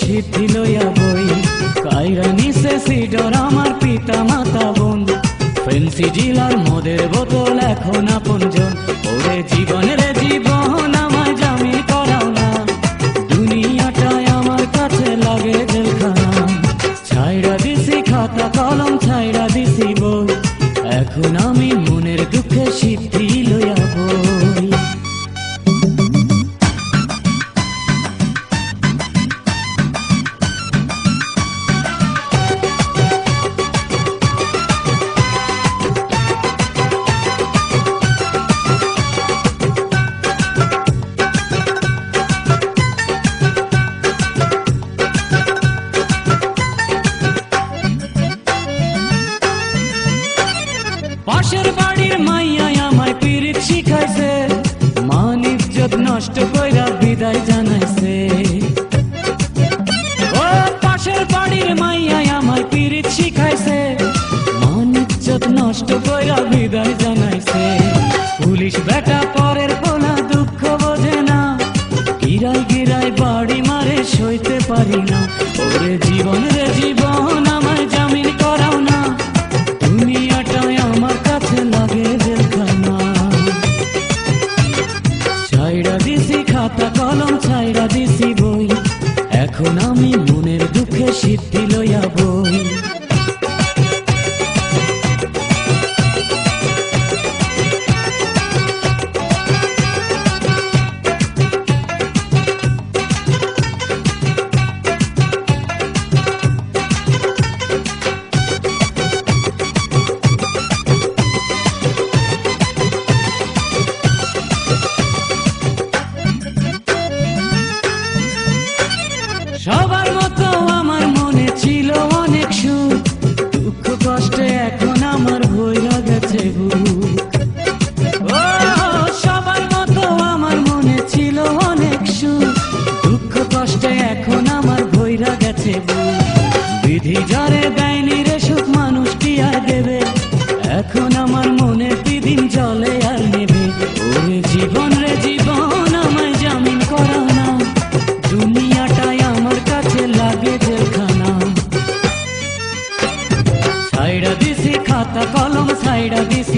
সিদ্ধি লইয়া বই। আমার পিতা মাতা বোন। ফেন্সি জিলার মদের বোতল এখন আপনজন গিরাই গিরায় বাড়ি মারে সইতে পারি না। ওরে জীবন রে জীবন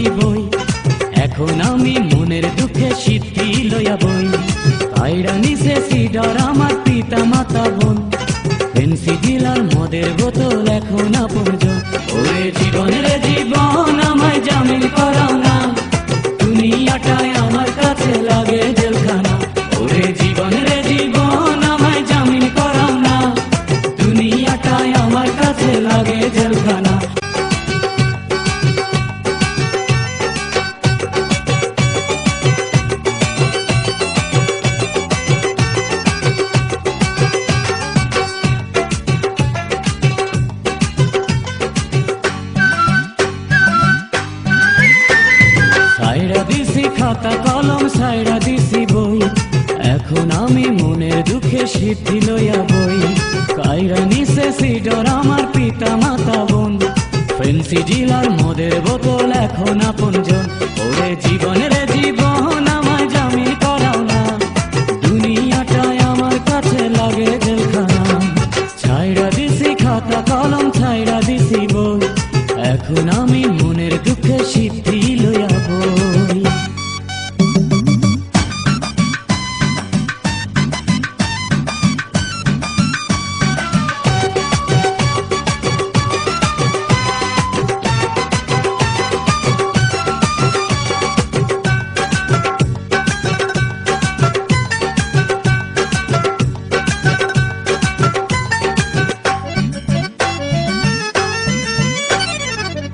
সাইডা বই। এখন আমি মনের দুঃখে সিদ্ধি লইয়া বই। আইরা নিছে সিডর আমার পিতা মাতা বোন। ফেন্সি দিলার মদের বোতল এখন আপন ওরে জীবনের জীবন খাতা কলম সাইরা দিছি বই। এখন আমি মনের দুঃখে সিদ্ধি লইয়া বই। কাইরা নিছে সিডর আমার পিতা মাতা বোন। ফেন্সি জিলার মদের বোতল এখন আপনজন। ওরে জীবনের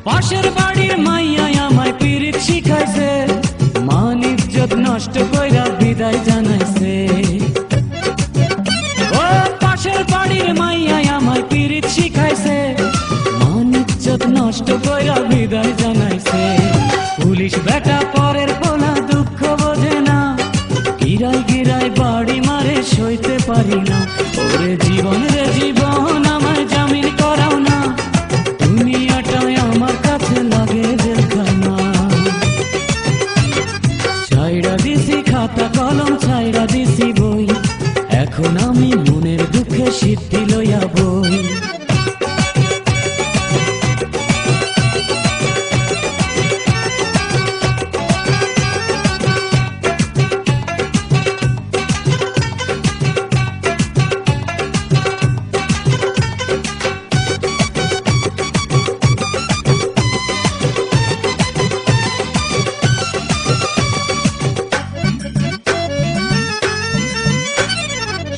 পাশের বাড়ির মাইয়া আমায় পিরিত শিখাইছে। মান ইজ্জত নষ্ট কইরা বিদায় জানাইছে। ও পাশের বাড়ির মাইয়া আমায় পিরিত শিখাইছে। মান ইজ্জত নষ্ট কইরা বিদায় জানাইছে। পুলিশ বেটা পরের পোলা দুঃখ বোঝে না। গিরাই গিরাই বাড়ি মারে সইতে পারি না। ওরে জীবন রে জীবন। মনের দুঃখে সিদ্ধি লইয়া বই।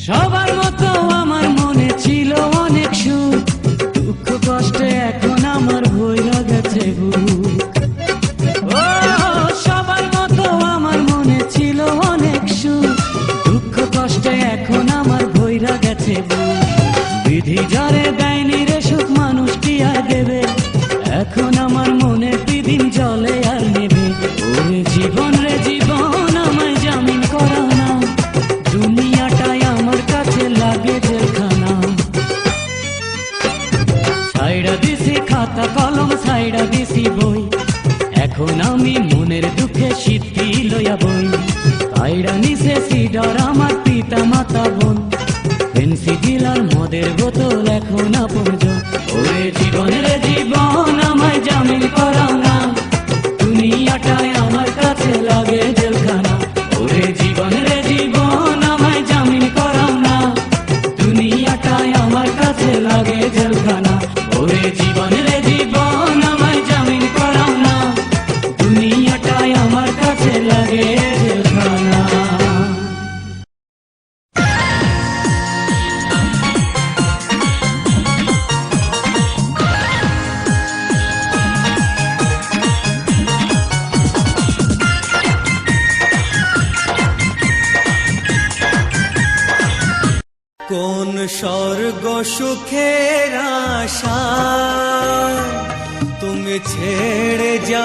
সবার ছিল অনেক সুখ, দুঃখ, কষ্টে এখন আমার ভৈরা গেছে সবার মতো আমার মনে ছিল অনেক সুখ, দুঃখ, কষ্টে এখন আমার ভৈরা গেছে বিধি যারে এখন আমি মনের দুঃখে সিদ্ধি লইয়া বই। কোন স্বর্গ সুখের আশা? তুমি ছেড়ে যাও।